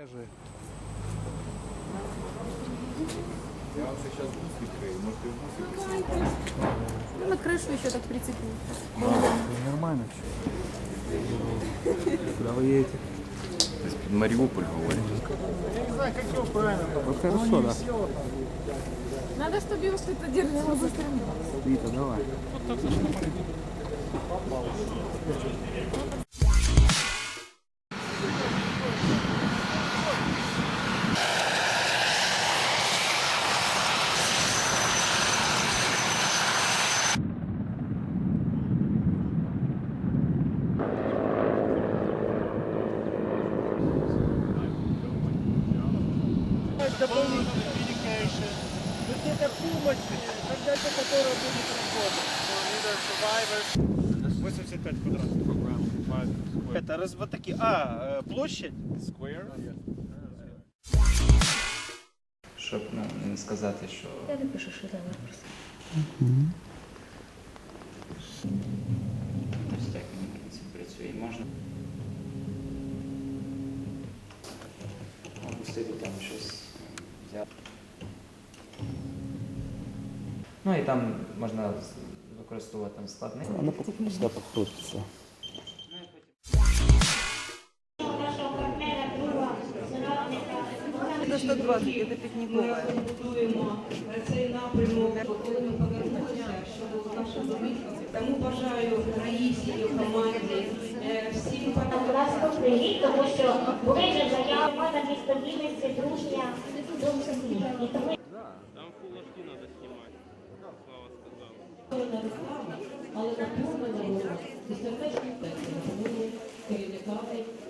Скажи. Я вам сейчас бус відкрию, можете в бусі Ну, на крышу еще так прицепил. Да, нормально все. Куда вы едете? Під Маріуполь говорять. Вот хорошо, да. Надо, чтобы его что-то держало за сторону. Вита, давай. То есть это помощь, когда это которая будет работать. 85 квадратов. Это раз вот такие. А, э, площадь? щоб ну, не сказати, що Я напишу, что там вопрос. ось пустити там щось взяти. Ну і там можна використовувати там складний. Воно ну, сюди покрутиться. Це 120. Ми готуємо цей напрямок спокійно повернутися, щоб наша домівка. Тому бажаю Раїсі, команді, е, всім патріотам. Нас тому що були вже заяви на дві стабільності, дружня, дружня. І тому але наповнена була і сердечні тексти, тому керівниками, керівнику культури.